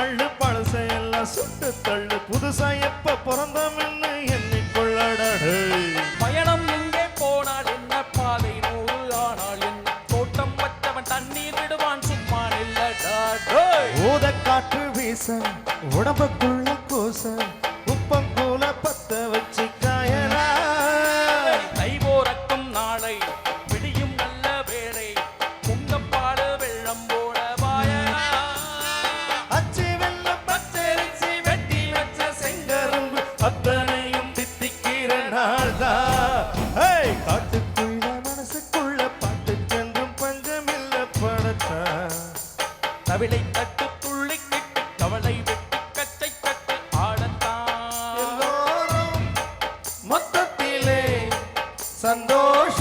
தள்ளு பழசை எல்லாம் சுட்டு தள்ளு புதுசா எப்ப பிறந்தோம்னு எண்ணிக்கொள்ளடா டேய். பயணம் எங்கே போனால் என்ன பாதை நூறு ஆனால் என்ன தோட்டம் வச்சவன் தண்ணீர் விடுவான் சும்மா நில்லடா டேய். ஊத காற்று வீச உடம்புக்குள்ள கூச அத்தனையும் தித்திக்கிற நாள் தான் காட்டுக்குள்ள மனசுக்குள்ள பாட்டு சென்றும் பஞ்சமில்ல படத்தா தவிலை தட்டு துள்ளி கிட்டு கவலை விட்டு கச்சை தட்டு ஆடத்தான் மொத்தத்திலே சந்தோஷ